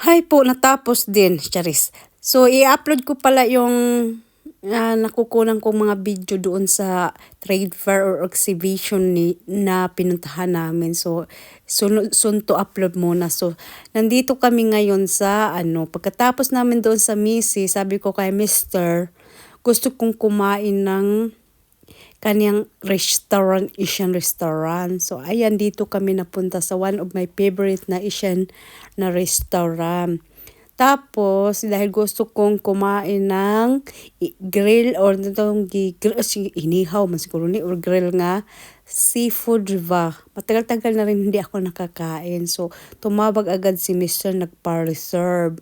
Hi po, natapos din, Charis. So, i-upload ko pala yung uh, nakukunan kong mga video doon sa trade fair or exhibition ni, na pinuntahan namin. So, soon, soon to upload muna. So, nandito kami ngayon sa, ano, pagkatapos namin doon sa Missy, sabi ko kay Mr., gusto kong kumain ng kaniyang restaurant, Asian restaurant. So, ayan, dito kami napunta sa one of my favorite na Asian na restaurant. Tapos, dahil gusto kong kumain ng grill or itong inihaw man siguro ni, or grill nga, seafood ba. Matagal-tagal na rin hindi ako nakakain. So, tumawag agad si Mr. nagpa-reserve.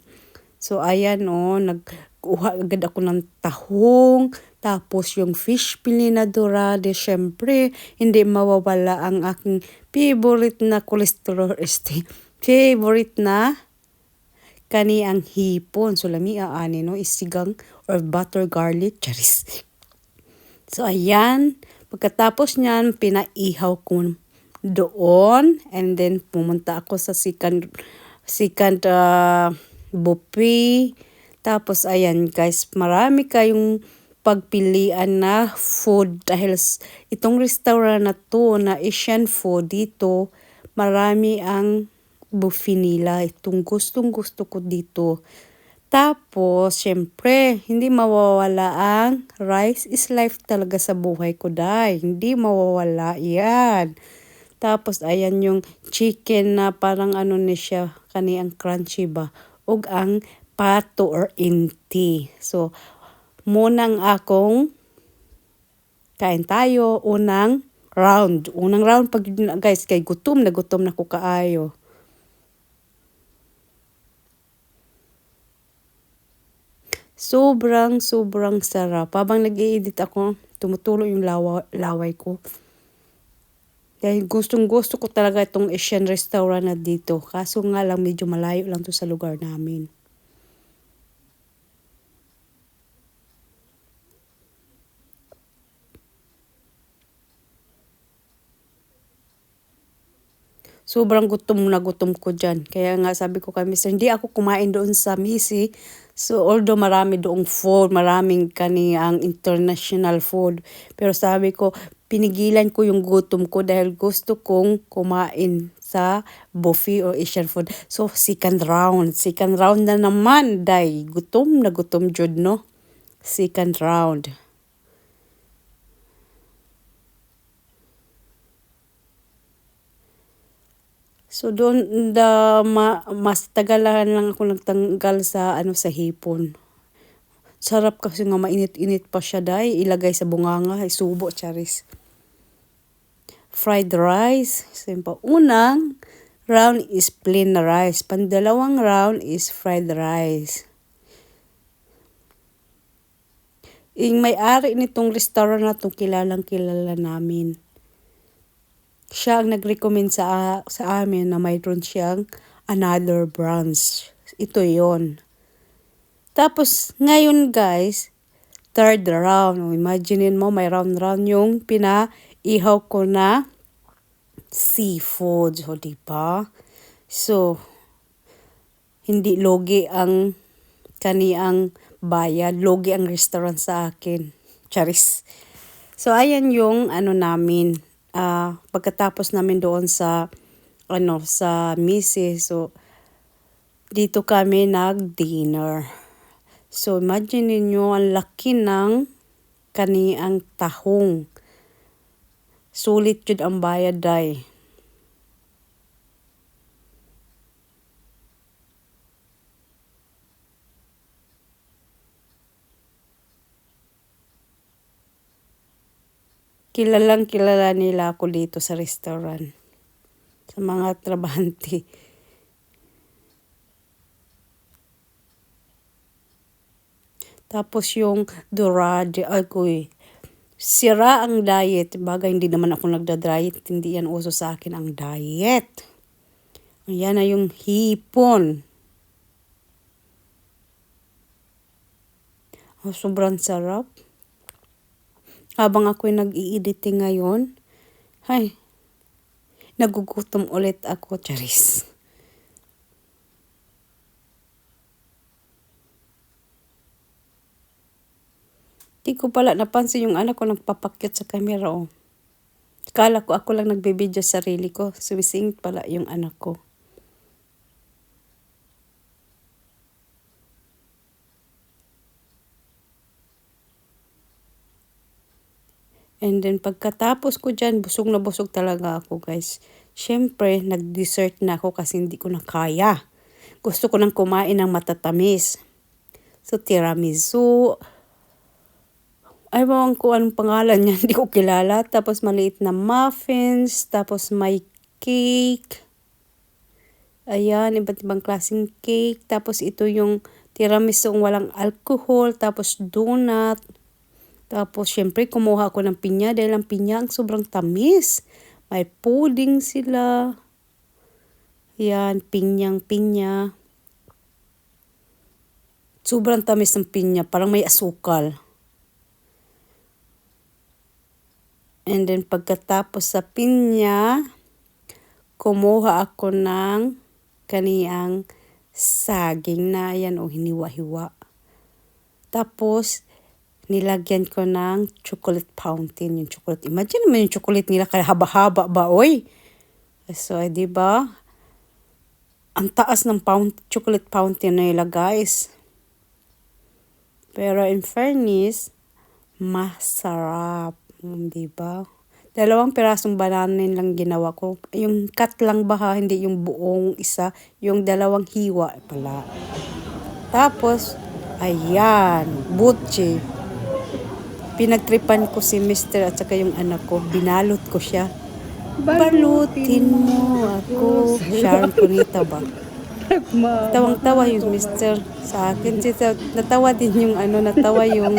So, ayan o, oh, nagkuha agad ako ng tahong, tapos yung fish pilinadora, de syempre, hindi mawawala ang aking favorite na cholesterol este. Favorite na kani ang hipon. So lami aani no isigang or butter garlic charis. So ayan, pagkatapos niyan pinaihaw ko doon and then pumunta ako sa second second uh, buffet. Tapos ayan guys, marami kayong pagpilian na food dahil itong restaurant na to na Asian food dito marami ang buffet nila. Itong gustong gusto ko dito. Tapos syempre hindi mawawala ang rice is life talaga sa buhay ko dai. Hindi mawawala yan. Tapos ayan yung chicken na parang ano ni siya kani ang crunchy ba? Ug ang pato or inti. So munang akong kain tayo unang round. Unang round pag guys kay gutom na gutom na ko kaayo. Sobrang sobrang sarap. Habang nag-i-edit ako, tumutulo yung lawa, laway ko. Dahil gustong gusto ko talaga itong Asian restaurant na dito. Kaso nga lang medyo malayo lang to sa lugar namin. Sobrang gutom na gutom ko dyan. Kaya nga sabi ko kay Mr. Hindi ako kumain doon sa Missy. So although marami doong food, maraming kaniyang international food. Pero sabi ko, pinigilan ko yung gutom ko dahil gusto kong kumain sa buffet or Asian food. So, second round. Second round na naman, day. Gutom na gutom jud no? Second round. So doon da ma, mas tagalan lang ako nagtanggal sa ano sa hipon. Sarap kasi nga mainit-init pa siya dai ilagay sa bunganga subo charis. Fried rice, simple. Unang round is plain rice. Pandalawang round is fried rice. Yung may-ari nitong restaurant na itong kilalang kilala namin siya ang nag-recommend sa, sa amin na mayroon siyang another branch. Ito yon. Tapos, ngayon guys, third round. Imaginein mo, may round-round yung pinaihaw ko na seafood. So, di ba? So, hindi logi ang kaniang bayad. Logi ang restaurant sa akin. Charis. So, ayan yung ano namin uh, pagkatapos namin doon sa ano sa Missy so dito kami nag-dinner. So imagine niyo ang laki ng kaniang tahong. Sulit jud ang bayad day. Kilalang kilala nila ako dito sa restaurant. Sa mga trabahante. Tapos yung dorade, ay koy, sira ang diet. Bagay hindi naman ako nagda-diet. Hindi yan uso sa akin ang diet. Ayan na yung hipon. Oh, sobrang sarap habang ako'y nag-i-editing ngayon, ay, nagugutom ulit ako, charis. Di ko pala napansin yung anak ko nagpapakyot sa kamera, oh. Kala ko ako lang nagbibidyo sa sarili ko. Sumisingit pala yung anak ko. And then pagkatapos ko dyan, busog na busog talaga ako guys. Siyempre, nag-dessert na ako kasi hindi ko na kaya. Gusto ko nang kumain ng matatamis. So, tiramisu. Ayaw ko anong pangalan niya, hindi ko kilala. Tapos maliit na muffins, tapos may cake. Ayan, iba't ibang klaseng cake. Tapos ito yung tiramisu walang alcohol, tapos donut. Tapos, syempre, kumuha ako ng pinya dahil ang pinya ang sobrang tamis. May pudding sila. Yan, pinyang pinya. Sobrang tamis ng pinya. Parang may asukal. And then, pagkatapos sa pinya, kumuha ako ng kaniyang saging na yan o hiniwa-hiwa. Tapos, nilagyan ko ng chocolate fountain, yung chocolate. Imagine naman yung chocolate nila kaya haba-haba ba, oy. So, eh, di ba? Ang taas ng pound, chocolate fountain nila, guys. Pero in fairness, masarap. Mm, Di ba? Dalawang pirasong bananin lang ginawa ko. Yung cut lang ba ha, hindi yung buong isa. Yung dalawang hiwa pala. Tapos, ayan, butchi pinagtripan ko si Mr. at saka yung anak ko. Binalot ko siya. Balutin mo ako. Sharon Cunita ba? Tawang-tawa yung Mr. sa akin. Natawa din yung ano, natawa yung